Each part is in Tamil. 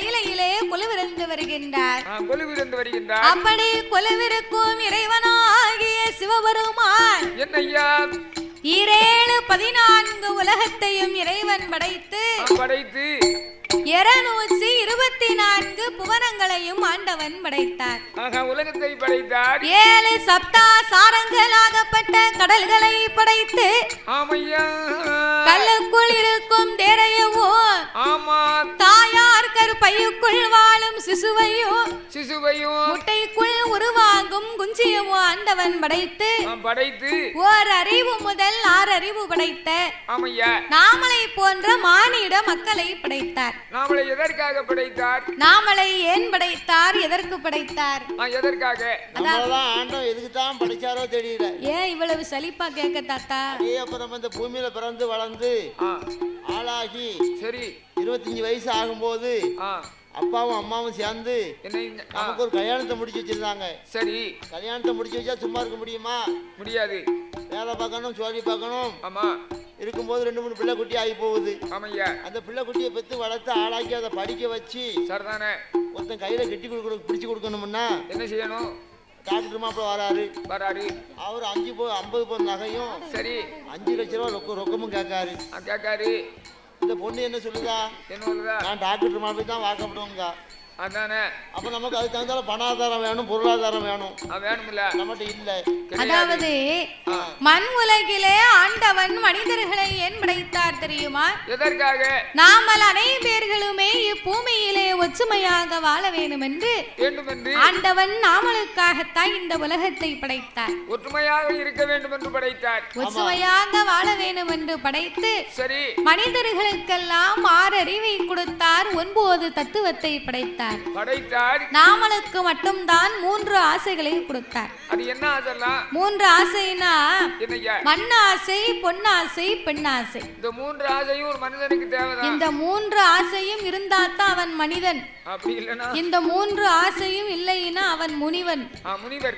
கையிலையிலே கொலுவிருந்து வருகின்றார். கொலுவிருந்து வருகின்றார். அப்படி கொலுவிருக்கும் இறைவனாகிய சிவபெருமான் என்னையா ஈரேழு பதினான்கு உலகத்தையும் இறைவன் படைத்து படைத்து இருநூற்றி இருபத்தி நான்கு புவனங்களையும் ஆண்டவன் படைத்தார். உலகத்தை படைத்தார். ஏழு சப்தா சாரங்களாகப்பட்ட கடல்களை படைத்து ஆமையா. கல்லுக்குள் இருக்கும் தேரையவும் ஆமா. தாயார் கருப்பையுக்குள் வாழும் சிசுவையும் சிசுவையும் முட்டைக்குள் உருவாகும் குஞ்சியவும் ஆண்டவன் படைத்து படைத்து ஓர் அறிவு முதல் ஆறு அறிவு படைத்த ஆமையா. நாமலை போன்ற மானிட மக்களை படைத்தார். நாமளை எதற்காக படைத்தார்? நாமலை ஏன் படைத்தார்? எதற்கு படைத்தார்? எதற்காக? ஆண்டவன் எதுக்கு தான் படிச்சாரோ தெரியல. ஏன் இவ்வளவு சலிப்பா கேட்க தாத்தா? அதே அப்ப நம்ம இந்த பூமியில பிறந்து வளர்ந்து ஆளாகி சரி. இருபத்தஞ்சு வயசு ஆகும்போது அப்பாவும் அம்மாவும் சேர்ந்து நமக்கு ஒரு கல்யாணத்தை முடிச்சு வச்சிருந்தாங்க. சரி. கல்யாணத்தை முடிச்சு வச்சா சும்மா இருக்க முடியுமா? முடியாது. வேலை பார்க்கணும் சோழி பார்க்கணும். ஆமா. இருக்கும்போது ரெண்டு மூணு பிள்ளை குட்டி ஆகி போகுது. ஆமையா அந்த பிள்ளை குட்டியை பெற்று வளர்த்து ஆளாக்கி அதை படிக்க வச்சு சரிதானே. ஒருத்தன் கையில கட்டி கொடுக்க பிடிச்சு கொடுக்கணும்னா என்ன செய்யணும்? டாக்டர் மாப்பிள்ள வராரு. வராரு. அவர் அஞ்சு போ ஐம்பது பவுன் நகையும் சரி. அஞ்சு லட்ச ரூபா ரொக்க ரொக்கமும் கேட்காரு. கேட்காரு. இந்த பொண்ணு என்ன சொல்லுதா? என்ன சொல்லுதா? நான் டாக்டர் மாப்பிள்ளை தான் வாக்கப்படுவோங்க அதானே? அப்ப நமக்கு அதுக்கு தகுந்தால பணாதாரம் வேணும் பொருளாதாரம் வேணும். ஆ, வேணுமில்ல நம்மகிட்ட இல்ல. அதாவது மண் உலகிலே ஆண்டவன் மனிதர்களை ஏன் படைத்தார் தெரியுமா? எதற்காக? நாமல் அனைவர்களுமே இப்பூமியிலே ஒற்றுமையாக வாழ வேண்டும் என்று ஆண்டவன் நாமளுக்காகத்தான் இந்த உலகத்தை படைத்தார். ஒற்றுமையாக இருக்க வேண்டும் என்று படைத்தார். ஒற்றுமையாக வாழ வேண்டும் என்று படைத்து சரி. மனிதர்களுக்கெல்லாம் ஆறு அறிவை கொடுத்தார் ஒன்பது தத்துவத்தை படைத்தார். படைத்தார். நாமளுக்கு மட்டும்தான் மூன்று ஆசைகளை கொடுத்தார். அது என்ன அதெல்லாம் மூன்று ஆசைனா என்னய்யா? மண்ணாசை பொன்னாசை பெண்ணாசை. இந்த மூன்று ஆசையும் ஒரு மனிதனுக்கு தேவைதான். இந்த மூன்று ஆசையும் இருந்தாத்தான் அவன் மனிதன். அப்படி இல்லைன்னா? இந்த மூன்று ஆசையும் இல்லைன்னா அவன் முனிவன். ஆ, முனிவர்.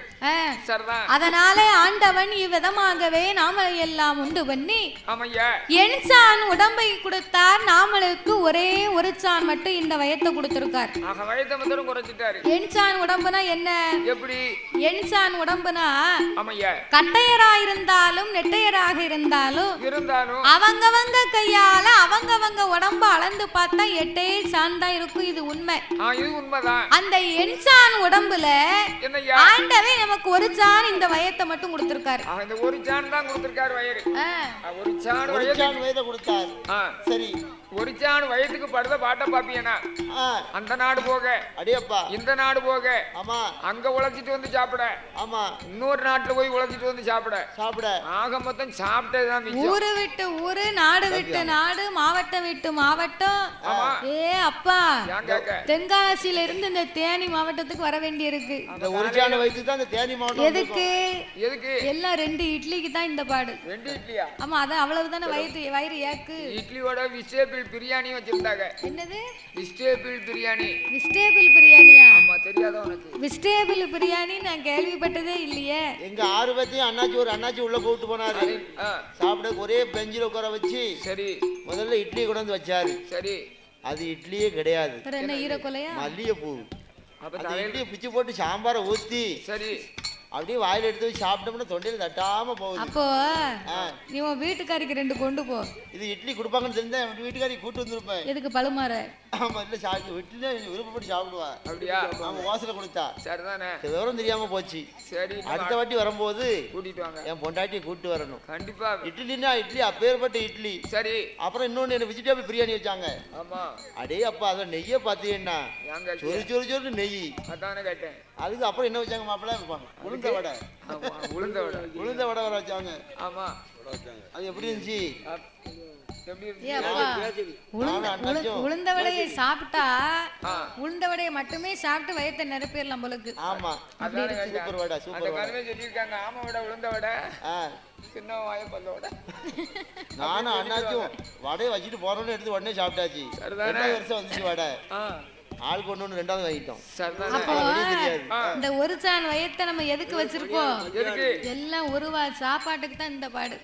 சரிதான். அதனாலே ஆண்டவன் இவ்விதமாகவே நாம எல்லாம் உண்டு பண்ணி ஆமையா. எண் சான் உடம்பை கொடுத்தார் நாமளுக்கு ஒரே ஒரு சான் மட்டும் இந்த வயத்தை கொடுத்திருக்கார். ஆக வயதை மட்டும் குறைச்சிட்டாரு. எண் சான் உடம்புனா என்ன? எப்படி? எண் சான் உடம்புனா ஆமையா. கட்டையரா இருந்தாலும் நெட்டையராக இருந்தாலும் இருந்தாலும் அவங்கவங்க கையால அவங்கவங்க உடம்ப அளந்து பார்த்தா எட்டே சான் தான் இருக்கும். இது உண்மை. ஆ இது உண்மைதான். அந்த எண்சான் உடம்புல ஆண்டவே நமக்கு ஒரு சான் இந்த வயத்தை மட்டும் கொடுத்திருக்காரு. ஆ, இந்த ஒரு சான் தான் கொடுத்திருக்காரு வயிறு. ஒரு சான் ஒரு வயது சான் வயதை கொடுத்தார். சரி. ஒரு சான் வயதுக்கு படுத பாட்ட பாப்பியனா? அந்த நாடு போக. அடியப்பா. இந்த நாடு போக. ஆமா. அங்க உழைச்சிட்டு வந்து சாப்பிட. ஆமா. இன்னொரு நாட்டுல போய் உழைச்சிட்டு வந்து சாப்பிட. சாப்பிட. ஆக மொத்தம் சாப்பிட்டதுதான் ஊரு விட்டு ஊரு நாடு விட்டு நாடு மாவட்டம் விட்டு மாவட்டம். ஏ அப்பா. ஏன் கேக்க தென்காசியில இருந்து இந்த தேனி மாவட்டத்துக்கு வர வேண்டி இருக்கு இந்த ஒரு சான் வயசுக்கு தான் இந்த தேனி மாவட்டம் எதுக்கு? எதுக்கு? எல்லாம் ரெண்டு இட்லிக்கு தான் இந்த பாடு. ரெண்டு இட்லியா? ஆமா அதான் அவ்வளவுதானே வயிறு வயிறு ஏக்கு. இட்லியோட விஸ்டேபிள் பிரியாணி வச்சிருந்தாங்க. என்னது? விஸ்டேபிள் பிரியாணி. விஸ்டேபிள் பிரியாணியா? ஆமா தெரியாத உனக்கு? விஸ்டேபிள் பிரியாணி நான் கேள்விப்பட்டதே இல்லையே. எங்க ஆறு பேத்தையும் அண்ணாச்சி ஒரு அண்ணாச்சி உள்ள கூப்பிட்டு போனாரு. சாப்பிட ஒரே பெஞ்சில் உட்கார வச்சு சரி. முதல்ல இட்லி கொண்டு வந்து வச்சாரு. சரி. அது இட்லியே கிடையாது. என்ன ஈரக்கொலையா மல்லிகைப்பூ. இட்லியை பிச்சு போட்டு சாம்பாரை ஊத்தி சரி. அப்படியே வாயில எடுத்து வச்சு சாப்பிட்டோம்னா தொண்டையில தட்டாம போகுது. அப்போ நீ உன் வீட்டுக்காரிக்கு ரெண்டு கொண்டு போ. இது இட்லி கொடுப்பாங்கன்னு தெரிஞ்சா வீட்டுக்காரி கூட்டு வந்திருப்பேன். எதுக்கு பழுமாற? ஆமா இல்ல சாப்பிட்டு இட்லினா விருப்பப்பட்டு சாப்பிடுவா. அப்படியா? அவன் வாசல கொடுத்தா. சரிதானே. விவரம் தெரியாம போச்சு. சரி அடுத்த வாட்டி வரும்போது கூட்டிட்டு வாங்க. என் பொண்டாட்டியை கூட்டு வரணும். கண்டிப்பா. இட்லினா இட்லி அப்பேற்பட்ட இட்லி. சரி. அப்புறம் இன்னொன்னு என்ன வெஜிடபிள் பிரியாணி வச்சாங்க. ஆமா. அடே அப்பா அதை நெய்யை பார்த்தீங்கன்னா ஏங்க சொரு சொரு சொரு நெய். அதானே கேட்டேன். அதுக்கு அப்புறம் என்ன வச்சாங்க மாப்பிள்ள? உளுந்த வடை. ஆமா உளுந்த விட. உளுந்த வடை வர வச்சாங்க. ஆமா. அது எப்படி இருந்துச்சு? உளுந்த வடையை சாப்பிட்டா. உளுந்த வடையை மட்டுமே சாப்பிட்டு வயத்தை நிரப்பிடலாம் போலுக்கு. ஆமா. Super vada super vada. கனவே சொல்லியிருக்காங்க. ஆமா விட உளுந்த விட சின்ன வாய பல்ல விட. நானும் அண்ணாச்சும் வடையை வச்சுட்டு போறோம்னு எடுத்து உடனே சாப்பிட்டாச்சு. வருஷம் வந்துச்சு வடை. ஆ ஆளுக்கு ஒண்ணு ஒண்ணு ரெண்டாவது வாங்கிட்டோம் அப்போ இந்த ஒரு சான் வயத்தை நம்ம எதுக்கு வச்சிருக்கோம்? எதுக்கு? எல்லாம் ஒரு வா சாப்பாட்டுக்கு தான் இந்த பாடு.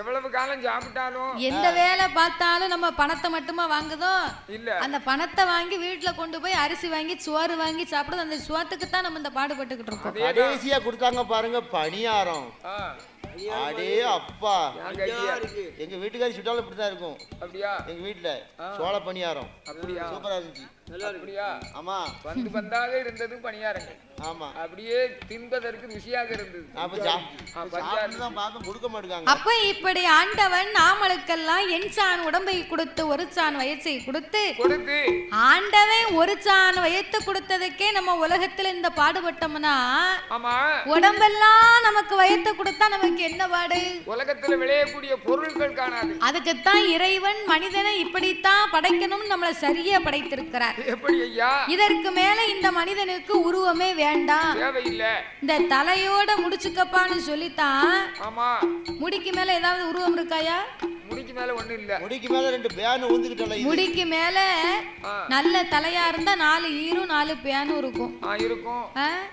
எவ்வளவு காலம் சாப்பிட்டாலும். எந்த வேலை பார்த்தாலும் நம்ம பணத்தை மட்டுமா வாங்குதோ? இல்ல. அந்த பணத்தை வாங்கி வீட்டுல கொண்டு போய் அரிசி வாங்கி சோறு வாங்கி சாப்பிடுறது அந்த சோத்துக்கு தான் நம்ம இந்த பாடுபட்டுக்கிட்டு இருக்கோம். கடைசியா கொடுத்தாங்க பாருங்க பணியாரம். அடே அப்பா. எங்க வீட்டுக்காரி சுட்டாலும் இப்படிதான் இருக்கும். அப்படியா? எங்க வீட்டுல சோள பணியாரம். அப்படியா? சூப்பரா இருந்துச்சு. அப்படியா ஆமா. வந்து வந்தாக இருந்தது பணியாரங்க ஆமா. அப்படியே தின்பதற்கு ருசியாக இருந்தது. அப்ப இப்படி ஆண்டவன் நாமளுக்கெல்லாம் என் சான் உடம்பை கொடுத்து ஒரு சான் வயசை கொடுத்து கொடுத்து. ஆண்டவன் ஒரு சான் வயத்தை கொடுத்ததுக்கே நம்ம உலகத்துல இந்த பாடுபட்டோம்னா ஆமா. உடம்பெல்லாம் நமக்கு வயத்தை கொடுத்தா நமக்கு என்ன பாடு? உலகத்துல விளையக்கூடிய பொருட்கள் காணாது. அதுக்குத்தான் இறைவன் மனிதனை இப்படித்தான் படைக்கணும்னு நம்மளை சரியா படைத்திருக்கிறார். எப்படி ஐயா? இதற்கு மேல இந்த மனிதனுக்கு உருவமே வேண்டாம். தேவையில்லை. இந்த தலையோட முடிச்சுக்கப்பான்னு சொல்லித்தான். ஆமா. முடிக்கு மேல ஏதாவது உருவம் இருக்காயா? முடிக்கு மேல ஒண்ணும் இல்ல. முடிக்கு மேல ரெண்டு பேனு ஊந்துக்கிட்டல முடிக்கு மேல. நல்ல தலையா இருந்தா நாலு ஈரும் நாலு பேனும் இருக்கும். ஆ இருக்கும்?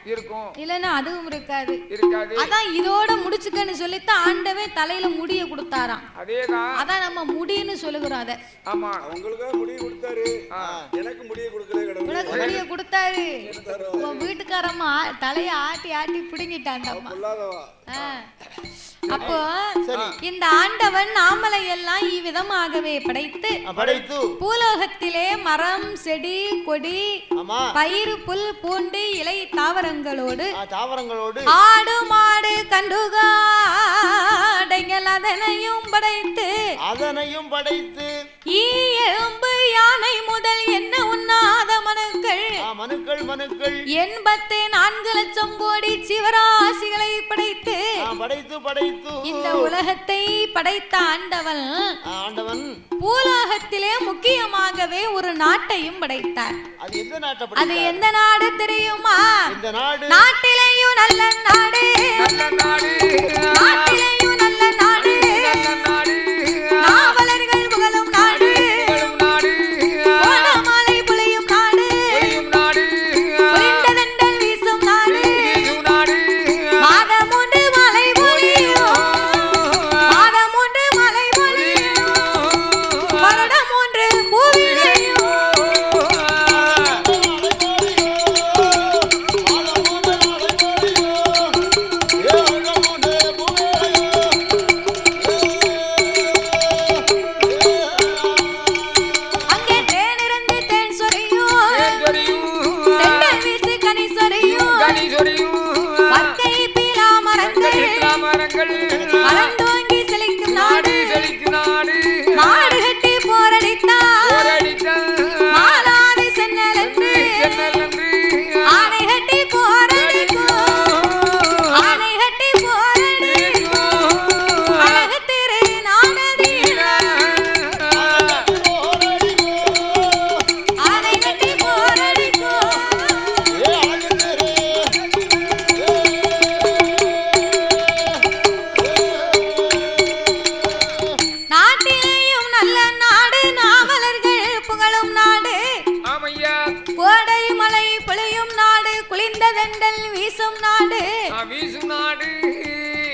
இருக்கும். இல்லைன்னா அதுவும் இருக்காது. இருக்காது. அதான் இதோட முடிச்சுக்கன்னு சொல்லித்தான் ஆண்டவன் தலையில முடிய கொடுத்தாராம். அதேதான். அதான் நம்ம முடின்னு சொல்லுகிறோம் அத. ஆமா. அவங்களுக்காக முடிவு கொடுத்தாரு. எனக்கு உனக்கு முடிய கொடுத்தாரு. உன் வீட்டுக்காரம்மா தலைய ஆட்டி ஆட்டி பிடுங்கிட்டாண்டம்மா. அப்போ இந்த ஆண்டவன் நாமலை எல்லாம் இவ்விதமாகவே படைத்து படைத்து. பூலோகத்திலே மரம் செடி கொடி ஆமா. பயிர் புல் பூண்டு இலை தாவரங்களோடு தாவரங்களோடு. ஆடு மாடு கண்டுகாடைகள் அதனையும் படைத்து அதனையும் படைத்து. ஈ எறும்பு யானை முதல் என்ன உண்ணாத மனுக்கள். மனுக்கள் மனுக்கள். எண்பத்து நான்கு லட்சம் கோடி சிவராசிகளை படைத்து படைத்து படைத்து. இந்த உலகத்தை படைத்த ஆண்டவன் ஆண்டவன். பூலோகத்திலே முக்கியமாகவே ஒரு நாட்டையும் படைத்தார். அது எந்த நாடு தெரியுமா? நாட்டிலேயும் நல்ல நாடு. நல்ல நாடு. நாட்டிலேயும் வளர்ந்தோங்கி செழிக்கும்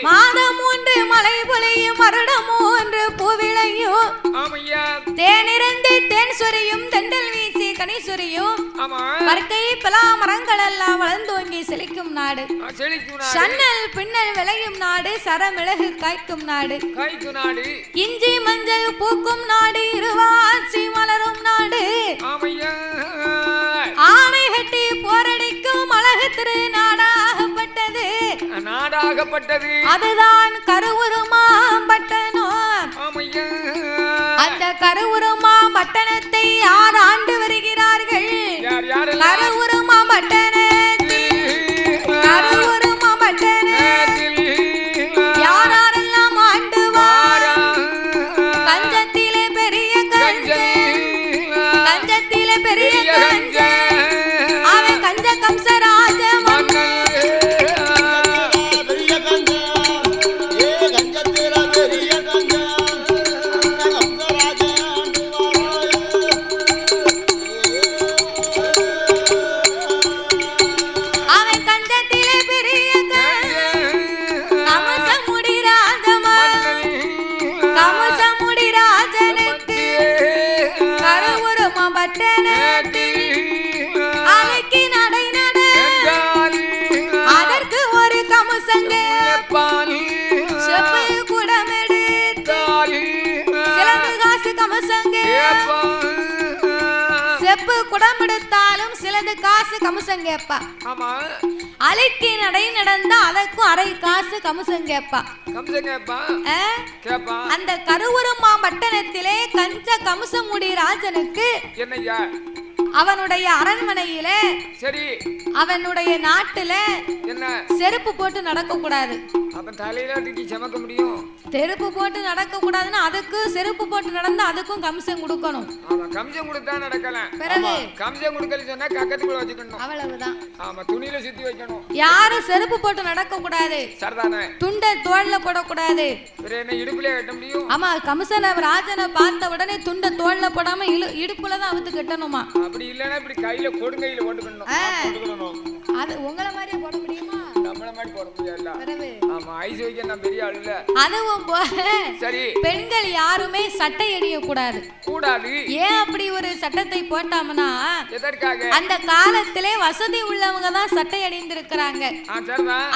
மாதம் மூன்று மழை பொழியும் வருடம் மூன்று பூவிளையும் தேனிறந்து தேன் சொரியும் தெண்டல் வீசி கணீஸ்வரியும் ஆமா. மரக்கை பலா மரங்கள் எல்லாம் வளர்ந்தோங்கி செழிக்கும் நாடு. நாடு. சன்னல் பின்னல் விளையும் நாடு சரமிளகு காய்க்கும் நாடு. காய்க்கு நாடு. இஞ்சி மஞ்சள் பூக்கும் நாடு இருவாச்சி மலரும் நாடு. ஆணை கட்டி போரடிக்கும் அழகு திரு நாடாகப்பட்டது அதுதான் கருவுருமாம்பட்டனோ. ஆமையா. அந்த கருவுருமாம்பட்டணத்தை யார் ஆண்டு காசு கமசம் கேப்பா. ஆமா. அலைக்கு நடை நடந்தா அதற்கும் அரை காசு கமசம் கேப்பா. கம்சன் கேப்பா? ஆ? கேப்பா. அந்த கருவுருமா பட்டணத்திலே கஞ்ச கமுசமுடி ராஜனுக்கு என்னய்யா? அவனுடைய அரண்மனையிலே சரி. அவனுடைய நாட்டுல என்ன? செருப்பு போட்டு நடக்க கூடாது அப்ப தலையில தூக்கி சமக்க முடியும். செருப்பு போட்டு நடக்க கூடாதுன்னா அதுக்கு செருப்பு போட்டு நடந்தா அதுக்கும் கமிஷன் கொடுக்கணும். ஆமா கம்சம் கொடுத்தா நடக்கலாம் பிறகு? கம்சம் கொடுக்கல சொன்னா கக்கத்துக்குள்ள வச்சுக்கணும். அவ்வளவுதான். ஆமா துணியில சுத்தி வைக்கணும். யாரும் செருப்பு போட்டு நடக்க கூடாது சரிதானே? துண்டை தோல்ல போடக்கூடாது. என்ன இடுப்புல கட்ட முடியும்? ஆமா கமிஷன ராஜனை பார்த்த உடனே துண்டை தோல்ல போடாம இடுப்புல தான் அவுத்து கட்டணுமா? அப்படி இல்லைன்னா இப்படி கையில கொடுங்கையில போட்டுக்கணும். அது உங்களை மாதிரியே போட முடியுமா? நம்மள மாதிரி போட முடியாதுல்ல பிறகு ஆமா ஐஸ் வைக்க நான் பெரிய ஆள் இல்ல. அதுவும் போக சரி. பெண்கள் யாருமே சட்டை அணிய கூடாது. கூடாது ஏன் அப்படி ஒரு சட்டத்தை போட்டாமனா எதற்காக? அந்த காலத்திலே வசதி உள்ளவங்க தான் சட்டை அணிந்திருக்கிறாங்க.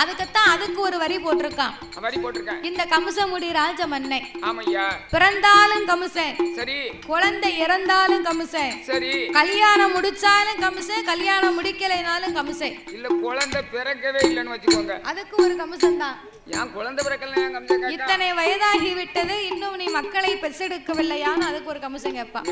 அதுக்குத்தான் அதுக்கு ஒரு வரி போட்டிருக்கான். வரி போட்டிருக்கேன். இந்த கமுசமுடி ராஜமன்னை ஆமையா. பிறந்தாலும் கமுசன். சரி. குழந்தை இறந்தாலும் கமுசன். சரி. கல்யாணம் முடிச்சாலும் கமுசன் கல்யாணம் முடிக்கலைனாலும் கமுசன். இல்ல குழந்தை பிறக்கவே இல்லைன்னு வச்சுக்கோங்க அதுக்கு ஒரு கமிஷன் தான். இத்தனை வயதாகி விட்டது இன்னும் நீ மக்களை பெற்றெடுக்கவில்லையான்னு அதுக்கு ஒரு கமுசன் கேட்பான்.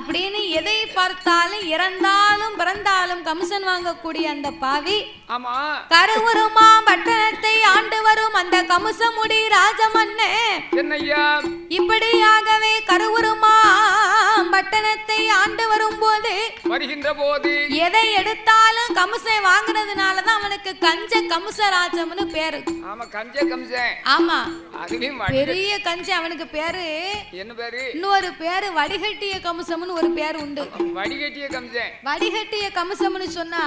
அப்படின்னு எதை பார்த்தாலும் இறந்தாலும் பிறந்தாலும் கமிஷன் வாங்கக்கூடிய அந்த பாவி ஆமா. கருவுருமா பட்டணத்தை ஆண்டு வரும் அந்த கமுசமுடி ராஜமன்னே. என்னய்யா? இப்படியாகவே கருவுருமா பட்டணத்தை ஆண்டு வரும்போது வருகின்ற போது எதை எடுத்தாலும் கமுசை வாங்குனதுனாலதான் அவனுக்கு கஞ்ச கமுசராஜம்னு பேரு. ஆமா கஞ்ச கம்சன் ஆமா. பெரிய கஞ்ச அவனுக்கு பேரு. என்ன பேரு? இன்னொரு பேரு வடிகட்டிய கமுசம்னு ஒரு பேர் உண்டு. வடிகட்டிய கம்சன் வடிகட்டிய கமுசம்னு சொன்னா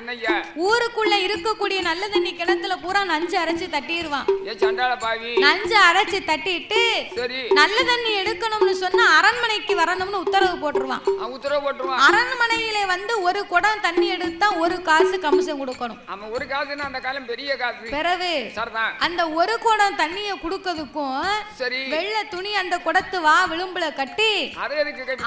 என்னய்யா? ஊருக்குள்ள இருக்கக்கூடிய நல்ல தண்ணி கிணத்துல பூரா நஞ்சு அரைச்சு தட்டிடுவான் ஏ சண்டாள பாவி. நஞ்சு அரைச்சு தட்டிட்டு சரி. நல்ல தண்ணி எடுக்கணும்னு சொன்னா அரண்மனைக்கு வரணும்னு உத்தரவு போட்டுருவான். உத்தரவு போட்டுருவான். அரண்மனையிலே வந்து ஒரு குடம் தண்ணி எடுத்தா ஒரு காசு கமிஷன் கொடுக்கணும். அவன் ஒரு காசுன்னா அந்த காலம் பெரிய காசு பிறகு சரிதான். அந்த ஒரு குடம் தண்ணிய குடுக்கறதுக்கும் சரி. வெள்ளை துணி அந்த குடத்து வா விளிம்புல கட்டி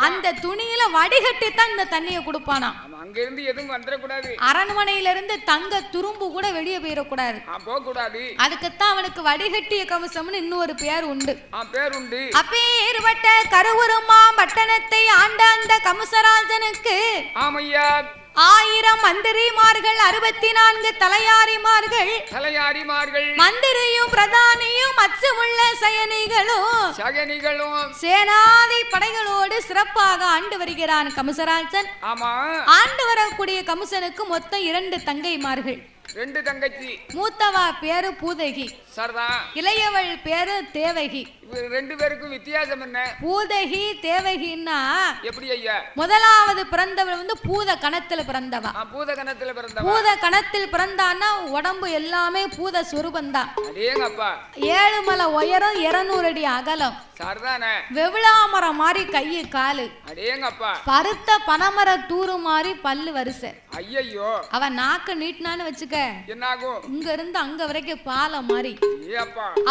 அந்த துணியில வடிகட்டி தான் இந்த தண்ணிய கொடுப்பானா அங்க இருந்து எதுவும் வந்துடக்கூடாது. அரண்மனையில இருந்து தங்க துரும்பு கூட வெளியே போயிடக்கூடாது. போக கூடாது அதுக்குத்தான் அவனுக்கு வடிகட்டிய கவசம்னு இன்னொரு பேர் உண்டு. பேர் உண்டு. அப்பேற்பட்ட கருவுருமா பட்டணத்தை ஆண்ட அந்த கமுசராஜனுக்கு ஆமையா ஆயிரம் மந்திரிமார்கள் அறுபத்தி நான்கு தலையாரிமார்கள். தலையாரிமார்கள். மந்திரியும் பிரதானியும் அச்சமுள்ள சயனிகளும். சகனிகளும் சேனாதி படைகளோடு சிறப்பாக ஆண்டு வருகிறான் கமுசராஜன். ஆமா. ஆண்டு வரக்கூடிய கமுசனுக்கு மொத்தம் இரண்டு தங்கைமார்கள். ரெண்டு தங்கச்சி. மூத்தவா பேரு பூதகி. சரிதான் இளையவள் பேரு தேவகி. ரெண்டு பேருக்கும் வித்தியாசம் என்ன? பூதகி தேவகின்னா எப்படி ஐயா? முதலாவது பிறந்தவள் வந்து பூத கணத்துல பிறந்தவா. ஆ, பூதகணத்துல பிறந்தவா? பூத கணத்தில் பிறந்தான்னா உடம்பு எல்லாமே பூத அடேங்க அப்பா ஏழு மலை உயரம் இருநூறு அடி அகலம். வெவிளாமரம் மாதிரி கையு காலு. அடேங்கப்பா. பருத்த பனைமர தூரு மாதிரி பல்லு வரிசை. ஐயையோ. அவன் நாக்கு நீட்டினான்னு வச்சுக்க என்னாகும்? இங்க இருந்து அங்க வரைக்கும் பாலை மாதிரி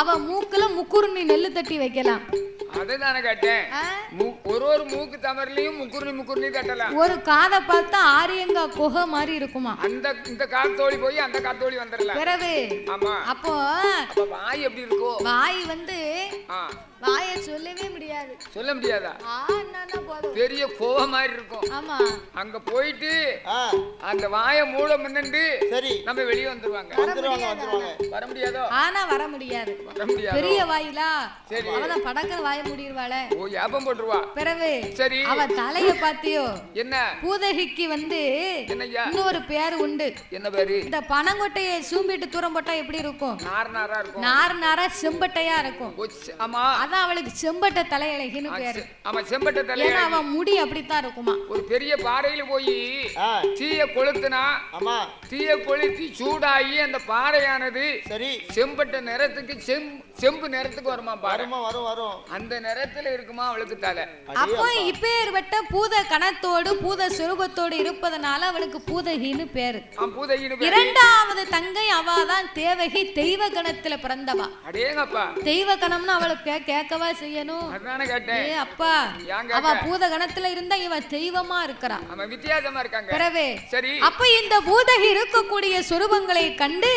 அவ மூக்குல முக்குருணி நெல்லு தட்டி வைக்கலாம். அதுதானே கேட்டேன். ஒரு ஒரு மூக்கு தமர்லயும் முக்குருணி முக்குருணி தட்டலாம் ஒரு காதை பார்த்தா ஆரியங்கா குகை மாதிரி இருக்குமா? அந்த இந்த காத்தோழி போய் அந்த காத்தோழி வந்துடலாம். பிறகு ஆமா. அப்போ வாய் எப்படி இருக்கோ? வாய் வந்து வாயை சொல்லவே முடியாது. சொல்ல முடியாதா? பெரிய கோவ மாதிரி இருக்கும். ஆமா. அங்க போயிட்டு அந்த வாயை மூட முன்னண்டு சரி. நம்ம வெளியே வந்துருவாங்க. வந்துருவாங்க வந்துருவாங்க. வர முடியாதோ? ஆனா வர முடியாது. வர முடியாதோ? பெரிய வாயிலா? சரி. அவதான் படக்கிற வாய முடிடுவாள ஓ ஏப்பம் போட்டுருவா. பிறகு சரி. அவ தலைய பாத்தியோ என்ன? பூதகிக்கு வந்து இன்னொரு பேர் உண்டு. என்ன பேரு? இந்த பனங்கொட்டையை சூம்பிட்டு தூரம் போட்டா எப்படி இருக்கும்? நார் நாரா இருக்கும். நார் நாரா செம்பட்டையா இருக்கும். ஆமா. அதான் அவளுக்கு செம்பட்டை தலையழகின்னு பேரு. ஆமா செம்பட்ட தலைய ஏன்னா அவன் முடி அப்படித்தான் இருக்குமா. ஒரு பெரிய பாறையில போய் தீய கொளுத்துனா ஆமா. தீய கொளுத்தி சூடாகி அந்த பாறையானது சரி. செம்பட்ட நிறத்துக்கு செம் செம்பு நிறத்துக்கு வருமா வருமா வரும் வரும். அந்த நிறத்துல இருக்குமா அவளுக்கு தலை? அப்போ இப்பேற்பட்ட பூத கணத்தோடு பூத சுரூபத்தோடு இருப்பதனால அவளுக்கு பூதகின்னு பேரு. பேரு. இரண்டாவது தங்கை அவாதான் தேவகி தெய்வ கணத்துல பிறந்தவா. அடேங்கப்பா. தெய்வ கணம்னு அவளுக்கு கேட்கவா செய்யணும்? அதானே கேட்டேன். ஏ அப்பா அவ பூத கணத்துல இருந்தா இவ தெய்வமா இருக்கிறா. அவன் வித்தியாசமா இருக்காங்க. பிறவே சரி. அப்ப இந்த பூதகி இருக்கக்கூடிய சொரூபங்களை கண்டு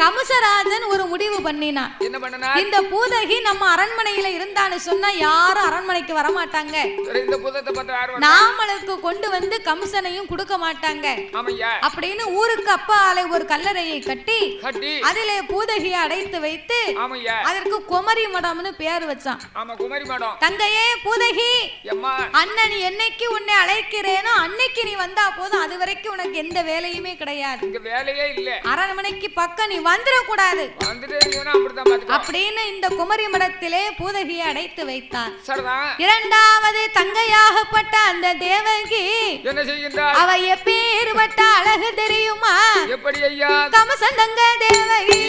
கமுசராஜன் ஒரு முடிவு பண்ணினான் இந்த பூதகி நம்ம அரண்மனையில இருந்தான்னு சொன்னா யாரும் அரண்மனைக்கு யார் வந்தா? நாமளுக்கு கொண்டு வந்து கம்சனையும் கொடுக்க மாட்டாங்க. அப்படின்னு ஊருக்கு அப்பாலே ஒரு கல்லறையை கட்டி அதிலே பூதகியை அடைத்து வைத்து அதற்கு குமரி மடம்னு பேர் வச்சான். ஆமா குமரி மேடம். தங்கையே பூதகி அண்ணன் என்னைக்கு உன்னை அழைக்கிறேனோ அன்னைக்கு நீ வந்தா போதும். அது வரைக்கும் உனக்கு எந்த வேலையுமே கிடையாது. இங்க வேலையே இல்ல. அரண்மனைக்கு பக்கம் நீ அப்படித்தான் பாத்துக்கோ அப்படின்னு இந்த குமரி மடத்திலே பூதகியை அடைத்து வைத்தார் இரண்டாவது தங்கையாகப்பட்ட அந்த தேவகி என்ன செய்கின்றார்? அவ எப்பேறுபட்ட அழகு தெரியுமா? எப்படி ஐயா? கமசந்தங்க தேவகி.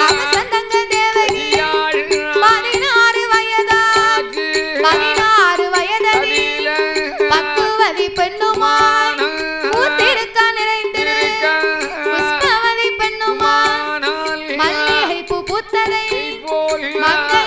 கமசந்தங்க தேவகி. மங்கையவ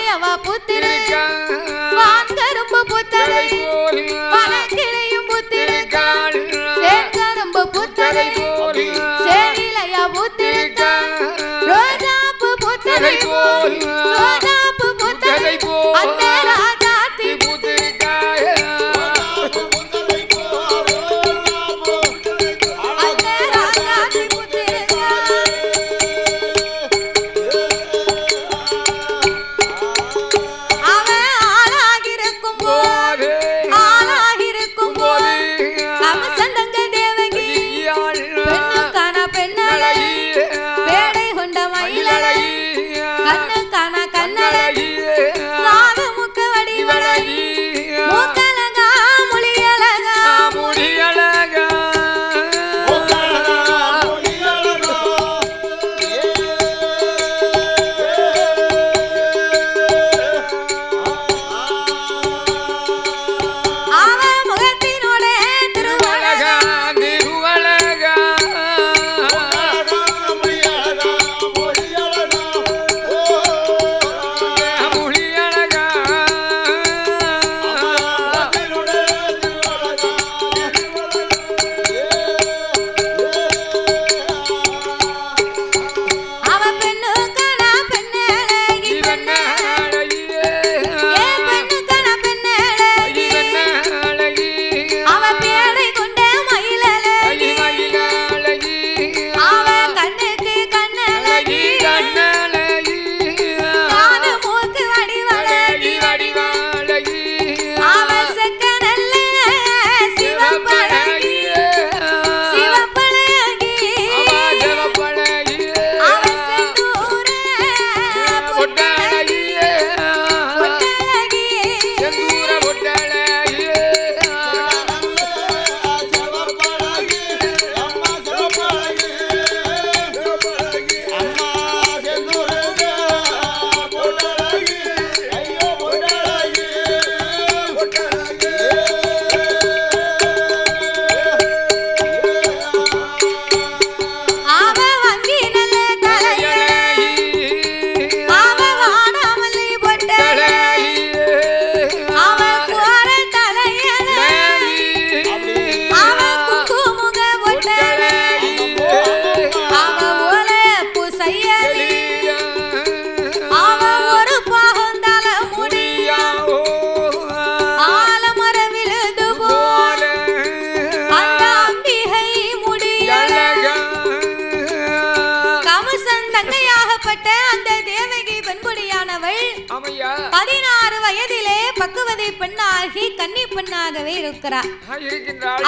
பெண்ணாகி கன்னி பெண்ணாகவே இருக்கிறார்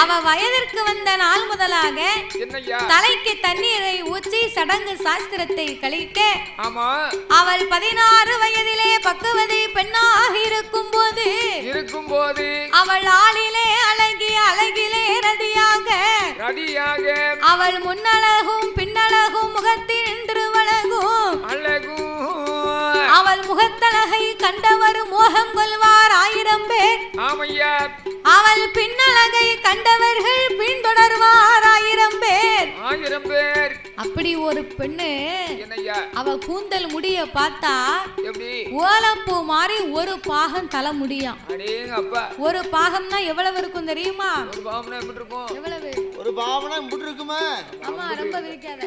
அவ வயதிற்கு வந்த நாள் முதலாக தலைக்கு தண்ணீரை ஊற்றி சடங்கு சாஸ்திரத்தை கழிக்க அவள் பதினாறு வயதிலே பக்குவதை பெண்ணாக இருக்கும் போது இருக்கும் போது அவள் ஆளிலே அழகி அழகிலே ரதியாக ரடியாக அவள் முன்னழகும் பின்னழகும் முகத்தில் நின்று முகத்தழகை கண்டவர் மோகம் கொள்வார் ஆயிரம் பேர். அவள் பின்னழகை கண்டவர்கள் பின்தொடர்வார் ஆயிரம் பேர். ஆயிரம் பேர். அப்படி ஒரு பெண்ணு அவ கூந்தல் முடிய பார்த்தா எப்படி? ஓலப்பூ மாதிரி ஒரு பாகம் தலை முடியும். ஒரு பாகம்னா எவ்வளவு இருக்கும் தெரியுமா? ஒரு பாவனை எப்படி இருக்கும்? எவ்வளவு? ஒரு பாவனை இப்படி இருக்குமே? ஆமா ரொம்ப விரிக்காத.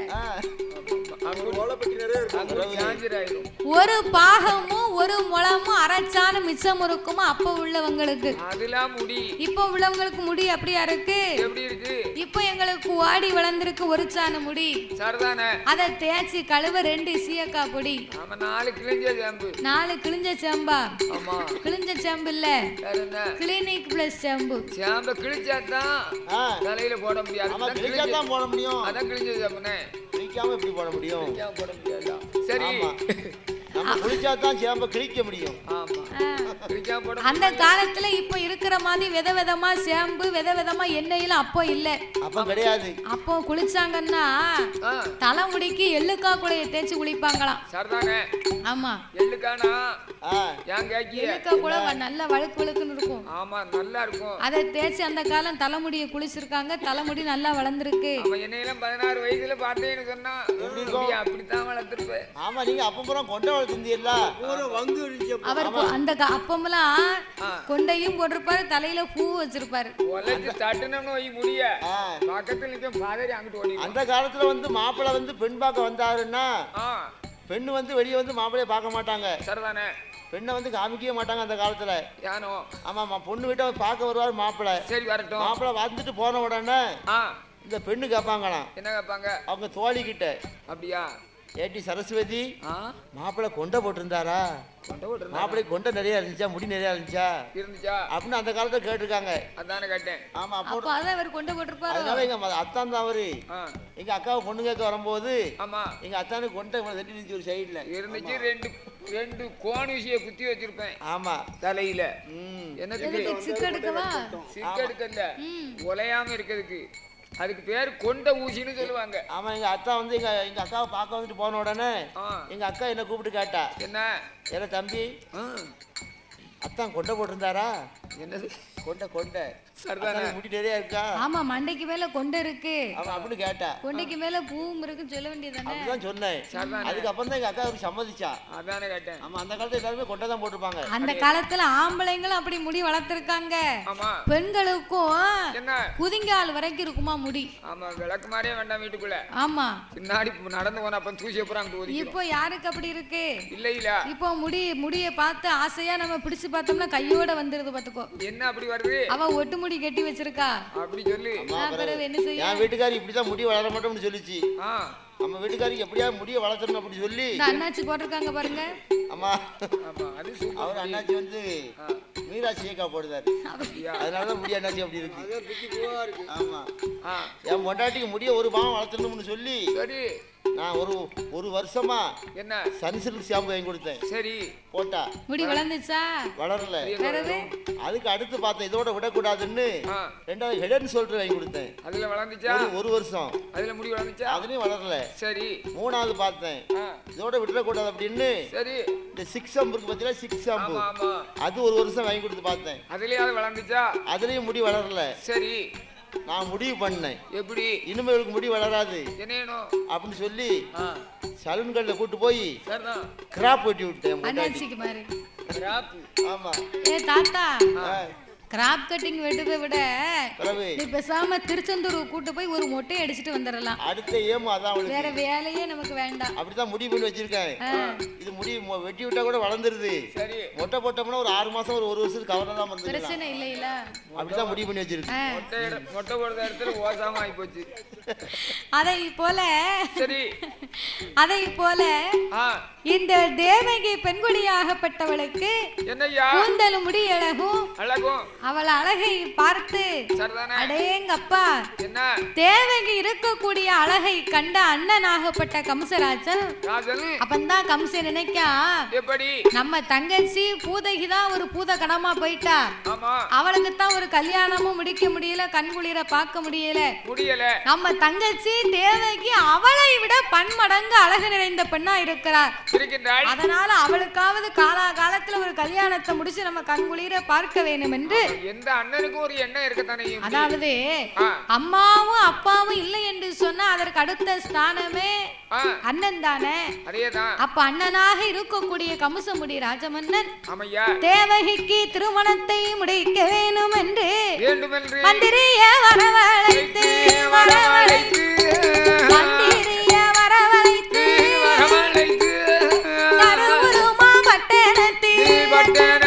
ஒரு பாகமும் ஒரு முழமும் அரைச்சான மிச்சம் இருக்குமா அப்ப உள்ளவங்களுக்கு? அதெல்லாம் முடி. இப்போ உள்ளவங்களுக்கு முடி அப்படியா இருக்கு? எப்படி இருக்கு? இப்போ எங்களுக்கு வாடி வளர்ந்திருக்கு ஒரு சாண முடி. சரிதானே? அதை தேய்ச்சி கழுவ ரெண்டு சீயக்கா பொடி. ஆமா நாலு கிழிஞ்ச சேம்பு நாலு கிழிஞ்ச செம்பா ஆமா. கிழிஞ்ச செம்பு இல்ல. கிளினிக் பிளஸ் செம்பு சேம்ப கிழிச்சாதான் ஆ, தலையில போட முடியாது. கிழிச்சா கிழிஞ்ச- தான் போட முடியும். அதான் கிழிஞ்ச சேம்புனே கிழிக்காம எப்படி போட முடியும்? போட முடியாதா சரி. சேம்ப கிழிக்க முடியும். அந்த காலத்துல இப்போ இருக்கிற மாதிரி வித விதமா சேம்பு வித விதமா எண்ணெயெல்லாம் அப்போ இல்ல. அப்ப கிடையாது. அப்போ குளிச்சாங்கன்னா தலைமுடிக்கு எள்ளுக்கா குழைய தேய்ச்சி குளிப்பாங்களாம். சரிதானே ஆமா. எள்ளுக்கானா? எள்ளுக்கா கூட நல்ல வழுக்கு வழுக்குன்னு இருக்கும். ஆமா நல்லா இருக்கும். அதை தேய்ச்சி அந்த காலம் தலைமுடியை குளிச்சிருக்காங்க. தலைமுடி நல்லா வளர்ந்துருக்கு. என்னையெல்லாம் பதினாறு வயசுல பார்த்தேன்னு சொன்னா அப்படித்தான் வளர்த்துருப்பேன். ஆமா நீங்க அப்பம்புறம் கொண்ட இருந்துச்சு அவர் அந்த அப்பமெல்லாம் கொண்டையும் போட்டிருப்பாரு தலையில பூ வச்சிருப்பாரு. முடிய. பக்கத்துல அந்த காலத்துல வந்து மாப்பிள்ளை வந்து பெண் பார்க்க வந்தாருன்னா பெண்ணு வந்து வெளியே வந்து மாப்பிள்ளைய பார்க்க மாட்டாங்க. சரிதானே? பெண்ணை வந்து காமிக்கவே மாட்டாங்க அந்த காலத்துல. யானோ? ஆமாம்மா பொண்ணு வீட்டை பார்க்க வருவார் மாப்பிள்ளை. சரி வரட்டும். மாப்பிள்ளை வந்துட்டு போன உடனே இந்த பெண்ணு கேட்பாங்களாம். என்ன கேட்பாங்க? அவங்க தோழி கிட்ட அப்படியா? ஏட்டி சரஸ்வதி ஆ? மாப்பிள்ளை கொண்டை போட்டிருந்தாரா? மாப்பிள்ளை கொண்டை நிறைய இருந்துச்சா? முடி நிறைய இருந்துச்சா? இருந்துச்சா? அப்படின்னு அந்த காலத்துல கேட்டிருக்காங்க. அதானே கேட்டேன். ஆமா அப்போ அதான் அவர் கொண்டு போட்டிருப்பாரு? அதனால எங்க அத்தான் தான் அவரு. எங்க அக்காவை பொண்ணு கேட்க வரும்போது ஆமா. எங்க அத்தானுக்கு கொண்டை தட்டி இருந்துச்சு ஒரு சைடுல இருந்துச்சு ரெண்டு ரெண்டு கோன் விஷய குத்தி வச்சிருப்பேன். ஆமா. தலையில. ம். என்னதுக்கு எதுக்கு சிக்கு எடுக்கவா? சிக்கெடுக்கல ம் உலையாம இருக்கிறதுக்கு. அதுக்கு பேர் கொண்ட ஊசின்னு சொல்லுவாங்க. ஆமா எங்க அத்தா வந்து எங்க எங்க அக்காவை பார்க்க வந்துட்டு போன உடனே எங்க அக்கா என்ன கூப்பிட்டு கேட்டா என்ன? ஏன்னா தம்பி அத்தான் கொண்டை போட்டிருந்தாரா? என்னது? கொண்டை கொண்டை. சரிதானே முடி நிறைய இருக்கா? ஆமா மண்டைக்கு மேல கொண்டை இருக்கு. அவன் அப்படின்னு கேட்டா. கொண்டைக்கு மேல பூவும் இருக்குன்னு சொல்ல வேண்டியதானே அப்படிதான் சொன்னேன். அதுக்கப்புறம் தான் எங்க அக்கா அவருக்கு சம்மதிச்சா. அதானே கேட்டேன். ஆமா அந்த காலத்துல எல்லாருமே கொண்டை தான் போட்டிருப்பாங்க. அந்த காலத்துல ஆம்பளைங்களும் அப்படி முடி வளர்த்திருக்காங்க. ஆமா. பெண்களுக்கும் என்ன? குதிங்கால் வரைக்கும் இருக்குமா முடி? ஆமா விளக்கு மாதிரியே வேண்டாம் வீட்டுக்குள்ள. ஆமா. பின்னாடி நடந்து போன அப்ப தூசி ஒதுக்கி இப்போ யாருக்கு அப்படி இருக்கு? இல்ல இல்ல. இப்போ முடி முடிய பார்த்து ஆசையா நம்ம பிடிச்சு பார்த்தோம்னா கையோட வந்துருது பாத்துக்கோ என்ன அப்படி வருது? அவ ஒட்டு முடி கட்டி வச்சிருக்கா. அப்படி சொல்லு. பிறகு என்ன செய்ய? என் வீட்டுக்காரி இப்படிதான் முடி வளர மாட்டோம்னு சொல்லிச்சு. நம்ம வீட்டுக்காரிக்கு எப்படியாவது முடிய வளர்த்தணும் அப்படி சொல்லி. அண்ணாச்சி போட்டிருக்காங்க பாருங்க. அம்மா ஆமா அவர் அண்ணாச்சி வந்து மீராட்சி ஏக்கா போடுதாரு அதனாலதான் முடி அண்ணாச்சி அப்படி இருக்கு. பிச்சு பூவா இருக்கு. ஆமா. என் பொண்டாட்டிக்கு முடிய ஒரு பாவம் வளர்த்தணும்னு சொல்லி சரி. நான் ஒரு ஒரு வருஷமா என்ன? சன்சில்க் ஷாம்பு வாங்கி கொடுத்தேன். சரி. போட்டா. முடி வளர்ந்துச்சா? வளரல. அதுக்கு அடுத்து பார்த்தேன் இதோட விடக்கூடாதுன்னு. ரெண்டாவது ஹெடன் சொல்லிட்டு வாங்கி கொடுத்தேன். அதுல வளர்ந்துச்சா? ஒரு ஒரு வருஷம். அதுல முடி வளர்ந்துச்சா? அதுலயும் வளரல. சரி. மூணாவது பார்த்தேன். இதோட விடக்கூடாது அப்படின்னு. சரி. இந்த சிக்ஸ் ஷாம்பு இருக்கு பார்த்தீங்களா சிக்ஸ் ஷாம்பு ஆமா ஆமா. அது ஒரு வருஷம் வாங்கி கொடுத்து பார்த்தேன். அதுலயாவது வளர்ந்துச்சா? அதுலயும் முடி வளரல. சரி. நான் முடிவு பண்ணேன். எப்படி? இனிமே இவளுக்கு முடி வளராது அப்படின்னு சொல்லி சலூன்களில் கூட்டு போய் கிராப் வெட்டி விட்டேன் ஆமா. ஏ தாத்தா. கிராப் கட்டிங் வெட்டுதை விட நீ பேசாம திருச்செந்தூர் கூட்டு போய் ஒரு மொட்டை அடிச்சுட்டு வந்துடலாம். அடுத்த ஏமு அதான் வேற வேலையே நமக்கு வேண்டாம். அப்படித்தான் முடிவு பண்ணி வச்சிருக்கேன் ஆ. இது முடி மொ- வெட்டி விட்டா கூட வளர்ந்துருது. சரி. மொட்டை போட்டோம்னா ஒரு ஆறு மாசம் ஒரு ஒரு வருஷத்துக்கு கவனம் தான் இருந்துக்கலாம் பிரச்சனை இல்லையில அப்படிதான் முடிவு பண்ணி வச்சிருக்கு. ஆ. மொட்டை போடுற இடத்துல ஓசாம ஆகி போச்சு அதை போல சரி. அதை போல இந்த தேவகி பெண்குடியாகப்பட்டவளுக்கு என்னய்யா? கூந்தலும் முடி அழகும். அழகும். அவள் அழகை பார்த்து அடேங்கப்பா தேவகி இருக்கக்கூடிய அழகை கண்ட அண்ணனாகப்பட்ட கம்சராஜன் ராஜன்? அப்பந்தான் கம்சன் நினைக்கா நம்ம தங்கச்சி பூதகி தான் ஒரு பூத கணமா போயிட்டா. அவளுக்கு தான் ஒரு கல்யாணமும் முடிக்க முடியல கண்குளிர பார்க்க முடியல. நம்ம தங்கச்சி தேவகி அவளை விட பன்மடங்கு அழகு நிறைந்த பெண்ணா இருக்கிறார். அதனால அவளுக்காவது காலா காலத்துல ஒரு கல்யாணத்தை முடிச்சு நம்ம கண்குளிர பார்க்க வேண்டும் என்று அதாவது அம்மாவும் அப்பாவும் இல்லை என்று சொன்னா அதற்கு அடுத்த ஸ்தானமே அண்ணன் தானே? அப்ப அண்ணனாக இருக்கக்கூடிய கமுசமுடி ராஜமன்னன் தேவகிக்கு திருமணத்தை முடிக்க வேணும் என்று மந்திரிய வரவழைத்து வரவழைத்து மந்திரிய வரவழைத்து வரவழைத்து பட்டணத்தில் பட்டண